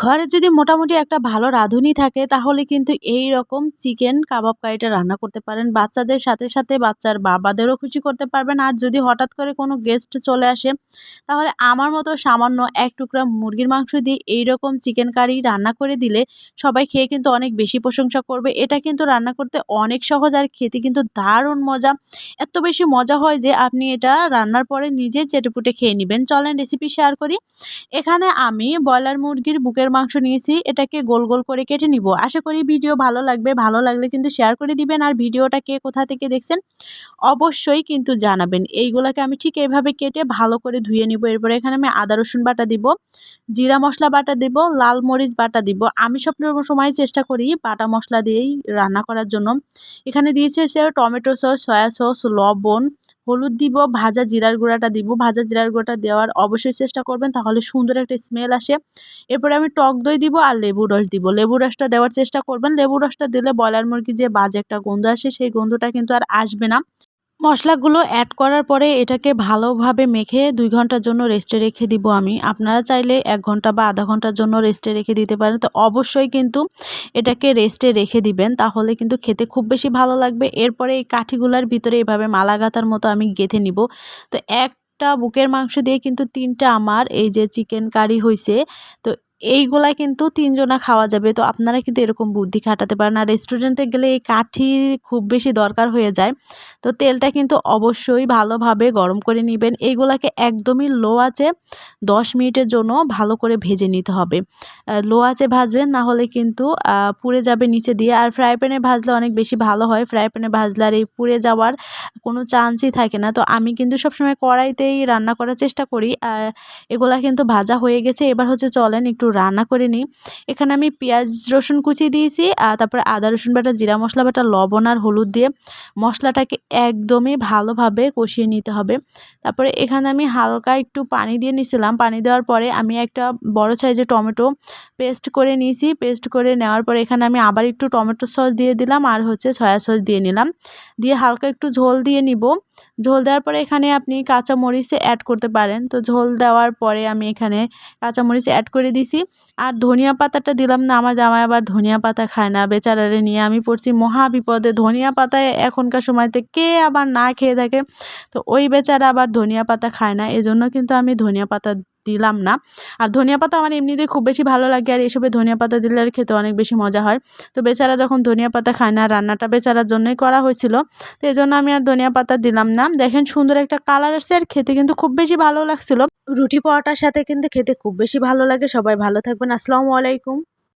ঘরে যদি মোটামুটি একটা ভালো রাঁধুনি থাকে, তাহলে কিন্তু এই রকম চিকেন কাবাব কারিটা রান্না করতে পারেন। বাচ্চাদের সাথে সাথে বাচ্চার বাবাদেরও খুশি করতে পারবেন। আর যদি হঠাৎ করে কোনো গেস্ট চলে আসে, তাহলে আমার মতো সামান্য এক টুকরা মুরগির মাংস দিয়ে এই রকম চিকেন কারি রান্না করে দিলে সবাই খেয়ে কিন্তু অনেক বেশি প্রশংসা করবে। এটা কিন্তু রান্না করতে অনেক সহজ আর খেতে কিন্তু দারুণ মজা। এত বেশি মজা হয় যে আপনি এটা রান্নার পরে নিজে চেটেপুটে খেয়ে নেবেন। চলেন রেসিপি শেয়ার করি। এখানে আমি ব্রয়লার মুরগির বুকের মাংস নিয়েছি, এটাকে গোল গোল করে কেটে নিব। আশা করি ভিডিও ভালো লাগবে, ভালো লাগলে কিন্তু শেয়ার করে দিবেন। আর ভিডিওটা কে কোথা থেকে দেখছেন, অবশ্যই কিন্তু জানাবেন। এইগুলোকে আমি ঠিক এইভাবে কেটে ভালো করে ধুয়ে নিব। এরপরে এখানে আমি আদা, রসুন বাটা দিব, জিরা মশলা বাটা দিব, লাল মরিচ বাটা দিব। আমি সব সময় চেষ্টা করি বাটা মশলা দিয়েই রান্না করার জন্য। এখানে দিয়েছে সে টমেটো সস, সয়া সস, লবণ হলুদ দিব, ভাজা জিরার গুঁড়াটা দিব। ভাজা জিরার গুঁড়াটা দেওয়ার অবশ্যই চেষ্টা করবেন, তাহলে সুন্দর একটা স্মেল আসে। এরপরে আমি টক দই দিব আর লেবু রস দিব। লেবু রসটা দেওয়ার চেষ্টা করবেন। লেবু রসটা দিলে ব্রয়লার মুরগি যে বাজে একটা গন্ধ আসে, সেই গন্ধটা কিন্তু আর আসবে না। মশলাগুলো অ্যাড করার পরে এটাকে ভালোভাবে মেখে দুই ঘণ্টার জন্য রেস্টে রেখে দিব আমি। আপনারা চাইলে এক ঘণ্টা বা আধা ঘণ্টার জন্য রেস্টে রেখে দিতে পারেন। তো অবশ্যই কিন্তু এটাকে রেস্টে রেখে দিবেন, তাহলে কিন্তু খেতে খুব বেশি ভালো লাগবে। এরপরে এই কাঠিগুলার ভিতরে এভাবে মালা গাঁথার মতো আমি গেঁথে নিব। তো একটা বুকের মাংস দিয়ে কিন্তু তিনটা আমার এই যে চিকেন কারি হয়েছে তো এইগুলা কিন্তু তিনজনা খাওয়া যাবে। তো আপনারা কিন্তু এরকম বুদ্ধি খাটাতে পারেন। আর রেস্টুরেন্টে গেলে এই কাঠি খুব বেশি দরকার হয়ে যায়। তো তেলটা কিন্তু অবশ্যই ভালোভাবে গরম করে নেবেন। এইগুলাকে একদমই লো আছে দশ মিনিটের জন্য ভালো করে ভেজে নিতে হবে। লো আছে ভাজবেন, না হলে কিন্তু পুড়ে যাবে নিচে দিয়ে। আর ফ্রাই প্যানে ভাজলে অনেক বেশি ভালো হয়। ফ্রাই প্যানে ভাজলে আর এই পুড়ে যাওয়ার কোনো চান্সই থাকে না। তো আমি কিন্তু সবসময় কড়াইতেই রান্না করার চেষ্টা করি। এগুলা কিন্তু ভাজা হয়ে গেছে। এবার হচ্ছে চলেন একটু রান্না করে নিই। এখানে আমি পেঁয়াজ, রসুন কুচি দিয়েছি, আর তারপরে আদা, রসুন বাটা, জিরা মশলা বাটা, লবণ আর হলুদ দিয়ে মশলাটাকে একদমই ভালোভাবে কষিয়ে নিতে হবে। তারপরে এখানে আমি হালকা একটু পানি দিয়ে নিয়েছিলাম পানি দেওয়ার পরে আমি একটা বড় সাইজের টমেটো পেস্ট করে নিয়েছি। পেস্ট করে নেওয়ার পরে এখানে আমি আবার একটু টমেটো সস দিয়ে দিলাম, আর হচ্ছে সয়া সস দিয়ে নিলাম। দিয়ে হালকা একটু ঝোল দিয়ে নিব। ঝোল দেওয়ার পরে এখানে আপনি কাঁচামরিচ অ্যাড করতে পারেন। তো ঝোল দেওয়ার পরে আমি এখানে কাঁচামরিচ অ্যাড করে দিছি। আর ধনিয়া পাতাটা দিলাম না, আমার জামাই আবার ধনিয়া পাতা খায় না। বেচারারে নিয়ে আমি পড়ছি মহা বিপদে। ধনিয়া পাতায় এখনকার সময়তে কে আবার না খেয়ে থাকে? তো ওই বেচারা আবার ধনিয়া পাতা খায় না। এজন্য কিন্তু আমি ধনিয়া পাতা দিলাম না। আর ধনিয়া পাতা আমার এমনিতেই খুব বেশি ভালো লাগে আর এসবে ধনিয়া পাতা দিলে আর খেতে অনেক বেশি মজা হয়। তো বেচারা যখন ধনিয়া পাতা খায় না, রান্নাটা বেচারার জন্যই করা হয়েছিল। তো এই জন্য আমি আর ধনিয়া পাতা দিলাম না। দেখেন সুন্দর একটা কালার আসছে আর খেতে কিন্তু খুব বেশি ভালো লাগছিল। রুটি পরোটার সাথে কিন্তু খেতে খুব বেশি ভালো লাগে। সবাই ভালো থাকবেন। আসসালামু আলাইকুম।